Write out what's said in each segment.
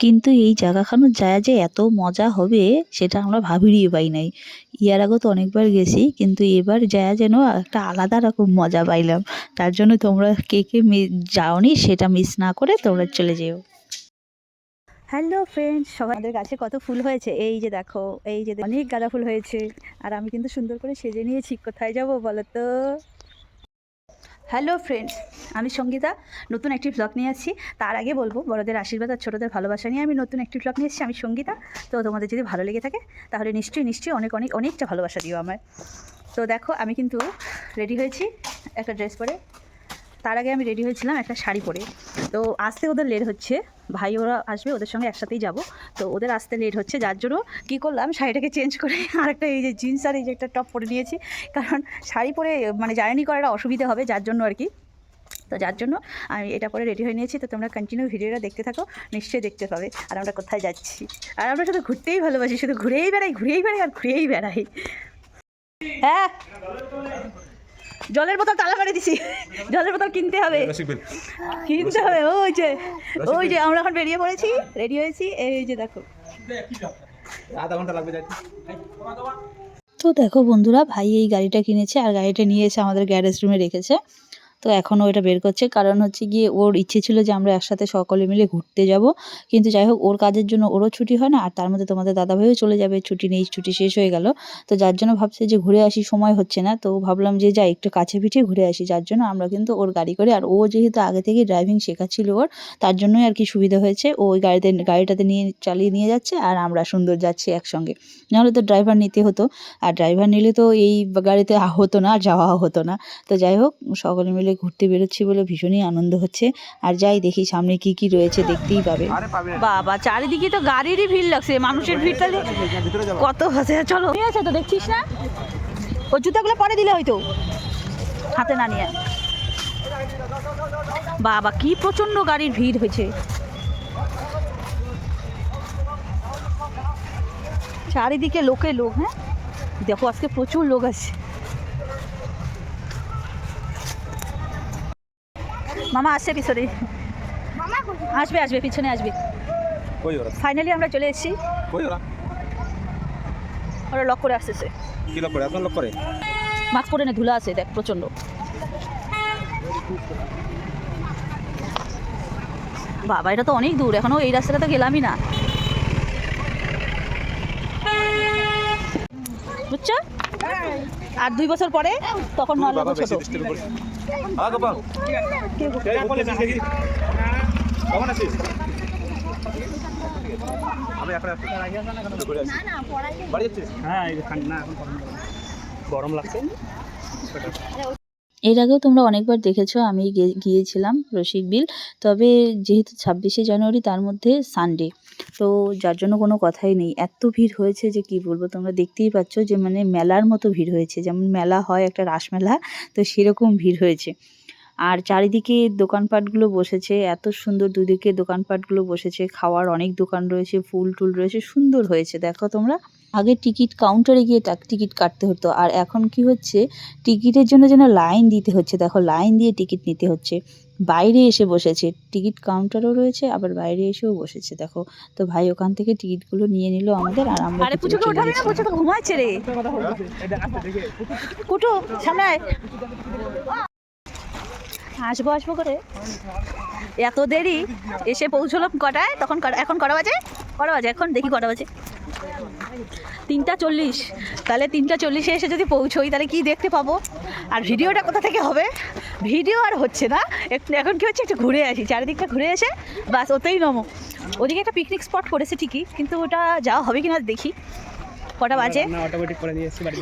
কিন্তু এই জায়গাখানো যায় যে এত মজা হবে, সেটা আমরা ভাবিরই পাই নাই। ইয়ার আগেও তো অনেকবার গেছি, কিন্তু এবার যায় যেন একটা আলাদা রকম মজা পাইলাম। তার জন্য তোমরা কে কে যাওনি সেটা মিস না করে তোমরা চলে যেও। হ্যালো ফ্রেন্ডস সবাই আমাদের গাছে কত ফুল হয়েছে। এই যে দেখো, এই যে অনেক গাঁদা ফুল হয়েছে। আর আমি কিন্তু সুন্দর করে সেজে নিয়েছি। কোথায় যাব বলো তো? হ্যালো ফ্রেন্ডস আমি সঙ্গীতা, নতুন একটি ব্লগ নিয়ে আসছি তার আগে বলব, বড়দের আশীর্বাদ আর ছোটোদের ভালোবাসা নিয়ে আমি নতুন একটি ব্লগ নিয়ে এসেছি। আমি সঙ্গীতা, তো তোমাদের যদি ভালো লেগে থাকে, তাহলে নিশ্চয়ই নিশ্চয়ই অনেক অনেক, অনেকটা ভালোবাসা দিও আমার তো দেখো, আমি কিন্তু রেডি হয়েছি একটা ড্রেস পরে। তার আগে আমি রেডি হয়েছিলাম একটা শাড়ি পরে। তো আসতে ওদের লেট হচ্ছে। ভাই ওরা আসবে, ওদের সঙ্গে একসাথেই যাব। তো ওদের আসতে লেট হচ্ছে, যার জন্য কী করলাম, শাড়িটাকে চেঞ্জ করে আরেকটা এই যে জিন্স আর এই যে একটা টপ পরে নিয়েছি। কারণ শাড়ি পরে মানে জার্নি করাটা অসুবিধা হবে, যার জন্য আর কি। তো যার জন্য আমি এটা পরে রেডি হয়ে নিয়েছি। তো তোমরা কন্টিনিউ ভিডিওটা দেখতে থাকো, নিশ্চয়ই দেখতে পাবে আর আমরা কোথায় যাচ্ছি। আর আমরা শুধু ঘুরতেই ভালোবাসি, শুধু ঘুরেই বেড়াই ঘুরেই বেড়াই আর ঘুরেই বেড়াই। হ্যাঁ। জলের বোতল তালা করে দিছি। জলের বোতল কিনতে হবে। কিনতে হবে ওই যে ওই যে আমরা এখন বেরিয়ে পড়েছি রেডি হয়েছি এই যে দেখো। আধা ঘণ্টা লাগবে যাইতে। তো দেখো বন্ধুরা ভাই এই গাড়িটা কিনেছে আর গাড়িটা নিয়ে এসে আমাদের গ্যারেজ রুমে রেখেছে। তো এখনও এটা বের করছে। কারণ হচ্ছে গিয়ে ওর ইচ্ছে ছিল যে আমরা একসাথে সকলে মিলে ঘুরতে যাব। কিন্তু যাই হোক, ওর কাজের জন্য ওরও ছুটি হয় না, আর তার মধ্যে তোমাদের দাদাভাইও চলে যাবে। ছুটি নেই, ছুটি শেষ হয়ে গেল। তো যার জন্য ভাবছে যে ঘুরে আসি, সময় হচ্ছে না। তো ভাবলাম যে যাই, একটু কাছে পিঠে ঘুরে আসি। যার জন্য আমরা কিন্তু ওর গাড়ি করে, আর ও যেহেতু আগে থেকেই ড্রাইভিং শেখাচ্ছিল ওর, তার জন্যই আর কি সুবিধা হয়েছে। ও ওই গাড়িতে, গাড়িটাতে নিয়ে, চালিয়ে নিয়ে যাচ্ছে, আর আমরা সুন্দর যাচ্ছি একসঙ্গে। নাহলে তো ড্রাইভার নিতে হতো। আর ড্রাইভার নিলে তো এই গাড়িতে হতো না যাওয়া হতো না। তো যাই হোক, সকলে মিলে ঘুরতে বেরোচ্ছি বলে ভীষণই আনন্দ হচ্ছে। আর যাই দেখি সামনে কি কি রয়েছে দেখতেই পাবে। বাবা চারিদিকে তো গাড়িরই ভিড় লাগছে মানুষের ভিড় তাহলে কত আছে চলো। আছে তো দেখছিস না? ও জুতাগুলো পরে দিলে হয়তো। হাতে না নিয়ে। বাবা কি প্রচণ্ড গাড়ির ভিড় হয়েছে। চারিদিকে লোকে লোক হ্যাঁ? দেখো আজকে প্রচুর লোক আছে। মামা আসছে পিছনে। আসবে আসবে পিছনে আসবে। ফাইনালি আমরা চলে এসেছি। ওরা? লক করে আসতেছে। কি লোক করে? এখন লোক করে? মাস্ক পরে নে ধুলা আছে দেখ প্রচণ্ড বাবা এটা তো অনেক দূর এখনও এই রাস্তাটা তো গেলামই না। বুঝছ? আর দুই বছর পরে তখন হবে ছোট। আ গোপাল কেমন আছিস দেখি কেমন আছিস আমি এখন বাড়ি যাচ্ছিস? হ্যাঁ এই ঠান্ডা না এখন গরম গরম লাগছে। এর আগেও তোমরা অনেকবার দেখেছ, আমি গিয়েছিলাম রসিক বিল। তবে যেহেতু ছাব্বিশে জানুয়ারি, তার মধ্যে সানডে তো যার জন্য কোনো কথাই নেই। এত ভিড় হয়েছে যে কি বলব, তোমরা দেখতেই পাচ্ছ যে মানে মেলার মতো ভিড় হয়েছে। যেমন মেলা হয় একটা রাসমেলা, তো সেরকম ভিড় হয়েছে। আর চারিদিকে দোকানপাটগুলো বসেছে, এত সুন্দর দুদিকে দোকানপাটগুলো বসেছে। খাওয়ার অনেক দোকান রয়েছে, ফুল টুল রয়েছে, সুন্দর হয়েছে, দেখো তোমরা। আগে টিকিট কাউন্টারে গিয়ে টিকিট কাটতে হতো আর এখন কি হচ্ছে টিকিটের জন্য যেন লাইন দিতে হচ্ছে দেখো লাইন দিয়ে টিকিট নিতে হচ্ছে বাইরে এসে বসেছে টিকিট কাউন্টারও রয়েছে আবার বাইরে এসেও বসেছে দেখো তো ভাই ওখান থেকে টিকিটগুলো নিয়ে নিল আমাদের আর আমরা আরে পুচুকে ওঠাবি না গেছি। পুচু তো ঘুমাচ্ছে রে কুটু সামনে আয়। আসব আসব করে। এত দেরি? এসে পৌঁছলো কটায়? তখন এখন কটা বাজে? কটা বাজে? এখন দেখি কটা বাজে। তিনটা চল্লিশ। তাহলে তিনটা চল্লিশে এসে যদি পৌঁছোই, তাহলে কি দেখতে পাবো? আর ভিডিওটা কোথা থেকে হবে? ভিডিও আর হচ্ছে না। একটু এখন কি হচ্ছে? একটু ঘুরে আসি। চারিদিকটা ঘুরে এসে বাস, ওতেই নমো। ওদিকে একটা পিকনিক স্পট করেছে ঠিকই, কিন্তু ওটা যাওয়া হবে কিনা দেখি। কটা বাজে?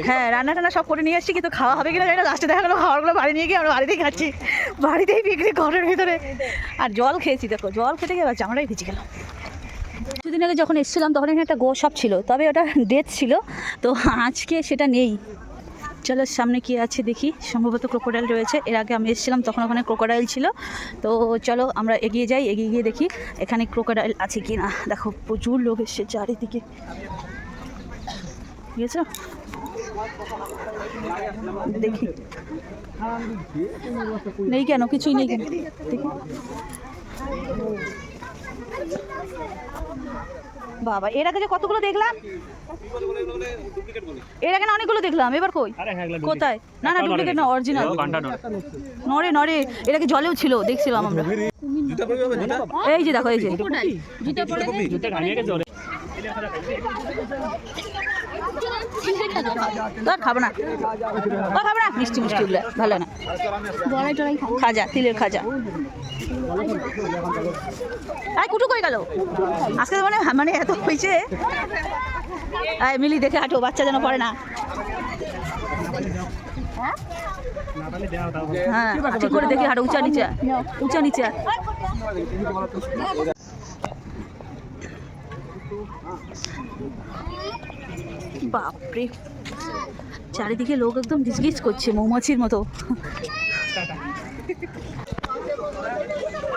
হ্যাঁ রান্না টান্না সব করে নিয়ে এসেছি কিন্তু খাওয়া হবে কিনা জানি না লাস্টে দেখা গেলো খাওয়ারগুলো বাড়ি নিয়ে গিয়ে আমরা বাড়িতেই খাচ্ছি। বাড়িতেই পিকনিক ঘরের ভিতরে। আর জল খেয়েছি দেখো জল খেতে গিয়ে চামড়াই ভিজে গেল কিছুদিন আগে যখন এসেছিলাম তখন এখানে একটা গো শপ ছিল তবে ওটা ডেথ ছিল তো আজকে সেটা নেই। চলো সামনে কি আছে দেখি। সম্ভবত ক্রোকোডাইল রয়েছে। এর আগে আমি এসেছিলাম তখন ওখানে ক্রোকোডাইল ছিল। তো চলো আমরা এগিয়ে যাই এগিয়ে গিয়ে দেখি এখানে ক্রোকোডাইল আছে কি না দেখো প্রচুর লোক এসছে চারিদিকে। দেখি। নেই কেন? কিছুই নেই কেন? দেখি। বাবা এর আগে যে কতগুলো দেখলাম? এর আগে না অনেকগুলো দেখলাম এবার কই? হ্যাঁ কোথায়? না না ডুপ্লিকেট না অরিজিনাল নরে নরে এর আগে জলেও ছিল দেখছিলাম আমরা। জুতা জুতা? এই যে দেখো এই যে। জুতো ঘামিয়ে গেছে। ওরে তোর খাব না। তোর খাব না। মিষ্টি মিষ্টি গুলো ভালো না। খাজা তিলের খাজা। আয় কুটু কই গেল? আজকে তো মানে মানে এত হয়েছে। আয় মিলি দেখে হাঁটো বাচ্চা যেন পড়ে না। হ্যাঁ ঠিক করে দেখি হাঁটো, উঁচা নিচে। উঁচা নিচে। বাপরে। চারিদিকে লোক একদম গিজগিজ করছে, মৌমাছির মতো।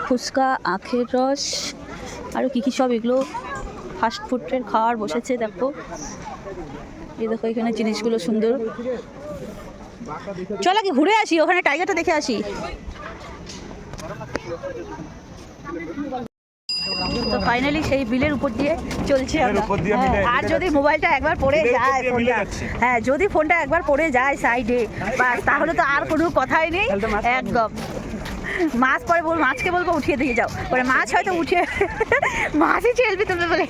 ফুচকা, আখের রস আরও কী কী সব এগুলো ফাস্ট ফুডের খাওয়ার বসেছে, দেখো। এই দেখো এখানে জিনিসগুলো সুন্দর। চল আগে ঘুরে আসি ওখানে টাইগারটা দেখে আসি। তো ফাইনালি সেই বিলের উপর দিয়ে চলছে হ্যাঁ, আর যদি মোবাইলটা একবার পড়ে যায় ফোনটা। হ্যাঁ যদি ফোনটা একবার পড়ে যায় সাইডে বাস তাহলে তো আর কোনো কথাই নেই। একদম। মাছ পরে বল মাছকে বলব উঠিয়ে দিয়ে যাও। পরে মাছ হয়তো উঠিয়ে মাছই চেলবি তুমি বলে।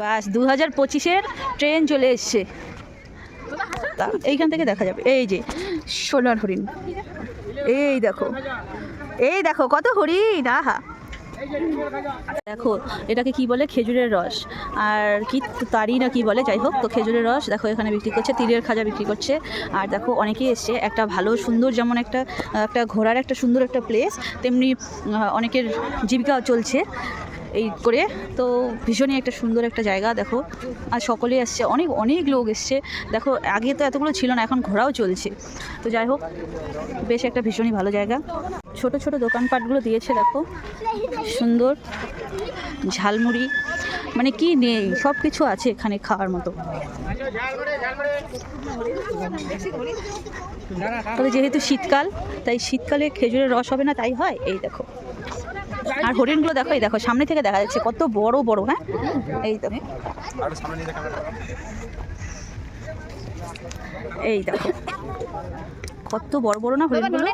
বাস দু হাজার পঁচিশের ট্রেন চলে এসছে। এইখান থেকে দেখা যাবে। এই যে, সোনার হরিণ। এই দেখো। এই দেখো, কত হরিণ, আহা। দেখো, এটাকে কি বলে? খেজুরের রস। আর কি তারি না কি বলে? যাই হোক, তো খেজুরের রস, দেখো, এখানে বিক্রি করছে, তিলের খাজা বিক্রি করছে। আর দেখো, অনেকেই এসছে, একটা ভালো, সুন্দর, যেমন একটা একটা ঘোরার একটা সুন্দর একটা প্লেস তেমনি অনেকের জীবিকা চলছে। এই করে। তো ভীষণই একটা সুন্দর একটা জায়গা, দেখো। আর সকলেই আসছে, অনেক অনেক লোক এসছে। দেখো, আগে তো এতগুলো ছিল না, এখন ঘোরাও চলছে। তো যাই হোক, বেশ একটা ভীষণই ভালো জায়গা। ছোট ছোট দোকানপাটগুলো দিয়েছে, দেখো। সুন্দর। ঝালমুড়ি। মানে কি নেই সব কিছু আছে এখানে খাওয়ার মতো। তবে যেহেতু শীতকাল, তাই শীতকালে খেজুরের রস হবে না, তাই হয়? এই দেখো। আর হরিণগুলো দেখো এই দেখো সামনে থেকে দেখা যাচ্ছে কত বড় বড় হ্যাঁ? এই ক্যামেরা এই দেখো। কত বড় বড় না হরিণগুলো? গুলো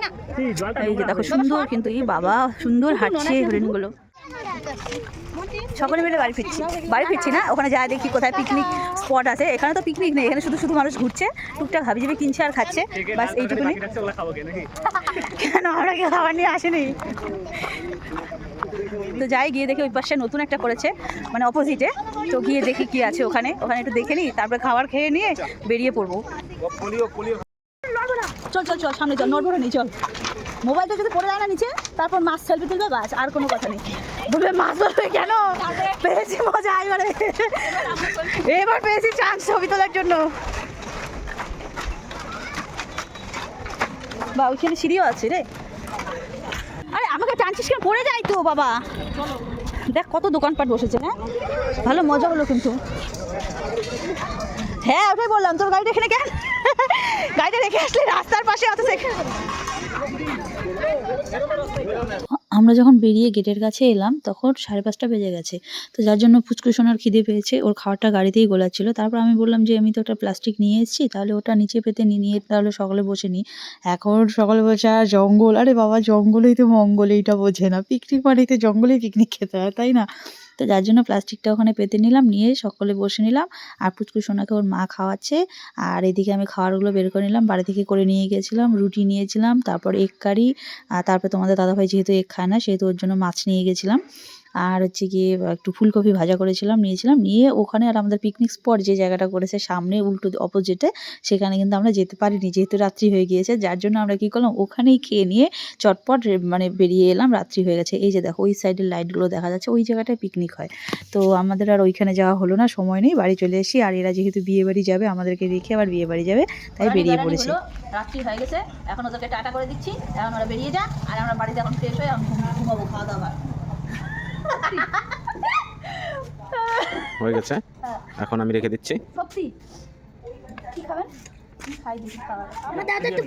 এই যে দেখো সুন্দর কিন্তু এই বাবা সুন্দর হাঁটছে হরিণগুলো। সকলে মিলে বাড়ি ফিরছি। বাড়ি ফিরছি না, ওখানে যা দেখি কোথায় পিকনিক স্পট আছে, এখানে তো পিকনিক নেই, এখানে শুধু শুধু মানুষ ঘুরছে, টুকটাক হাবি জাবি কিনছে আর খাচ্ছে, বাস এইটুকুনি। কে কেন আমরা কেউ খাবার নিয়ে আসেনি? তো যাই, গিয়ে দেখি ওই পাশে নতুন একটা করেছে মানে অপোজিটে তো গিয়ে দেখি কি আছে ওখানে ওখানে একটু দেখে নিই, তারপরে খাবার খেয়ে নিয়ে বেরিয়ে পড়ব। চল চল চল, সামনে চল, নড়বড় নেই, চল। মোবাইলটা যদি পড়ে যায় না নিচে, তারপর মাছ সেলফি তুলবে, বাস, আর কোনো কথা নেই। বলবে মাছ ধরবে কেন? পেয়েছি মজা, এবারে। এবার পেয়েছি চান্স ছবি তোলার জন্য। বা, ওইখানে সিঁড়িও আছে রে। আরে, আমাকে টানছিস কেন? পড়ে যাই তো, বাবা। দেখ, কত দোকানপাট বসেছে হ্যাঁ? ভালো মজা হলো কিন্তু। হ্যাঁ ওটাই বললাম, তোর গাড়িটা এখানে কেন? গাড়িটা রেখে আসলে রাস্তার পাশে অত আমরা যখন বেরিয়ে গেটের কাছে এলাম, তখন সাড়ে পাঁচটা বেজে গেছে। তো যার জন্য পুচকু সোনার খিদে পেয়েছে, ওর খাবারটা গাড়িতেই গোলাচ্ছিল। তারপর আমি বললাম যে, আমি তো ওটা প্লাস্টিক নিয়ে এসেছি, তাহলে ওটা নিচে পেতে নিয়ে তাহলে সকালে বসে নিই এখন সকালে বসে আর জঙ্গল, আরে বাবা, জঙ্গলেই তো মঙ্গল, এইটা বোঝে না। পিকনিক মানেই তো জঙ্গলেই পিকনিক খেতে হয়, তাই না? তো যার জন্য প্লাস্টিকটা ওখানে পেতে নিলাম, নিয়ে সকলে বসে নিলাম। আর পুচকু সোনাকে ওর মা খাওয়াচ্ছে। আর এদিকে আমি খাওয়ারগুলো বের করে নিলাম। বাড়ি থেকে করে নিয়ে গেছিলাম, রুটি নিয়েছিলাম, তারপর এগ কারি, আর তারপর তোমাদের দাদাভাই যেহেতু এগ খায় না, সেহেতু ওর জন্য মাছ নিয়ে গেছিলাম। আর হচ্ছে গিয়ে একটু ফুলকপি ভাজা করেছিলাম নিয়েছিলাম। নিয়ে ওখানে আর আমাদের পিকনিক স্পট যে জায়গাটা করেছে সামনে উল্টো অপোজিটে সেখানে কিন্তু আমরা যেতে পারিনি যেহেতু রাত্রি হয়ে গিয়েছে। যার জন্য আমরা কী করলাম ওখানেই খেয়ে নিয়ে চটপট মানে বেরিয়ে এলাম রাত্রি হয়ে গেছে। এই যে দেখো ওই সাইডের লাইটগুলো দেখা যাচ্ছে ওই জায়গাটায় পিকনিক হয়। তো আমাদের আর ওইখানে যাওয়া হলো না সময় নেই বাড়ি চলে এসেছি। আর এরা যেহেতু বিয়ে বাড়ি যাবে আমাদেরকে রেখে আবার বিয়ে বাড়ি যাবে তাই বেরিয়ে পড়েছে। রাত্রি হয়ে গেছে এখন ওদেরকে টাটা করে দিচ্ছি এখন ওরা বেরিয়ে যা আর আমরা বাড়িতে এখন ফ্রেশ হয়ে ঘুমাবো খাওয়া দাওয়া হয়ে গেছে। এখন আমি রেখে দিচ্ছি। সত্যি? কি খাবেন? খাই দিচ্ছি খাবার। আমার দাদা তো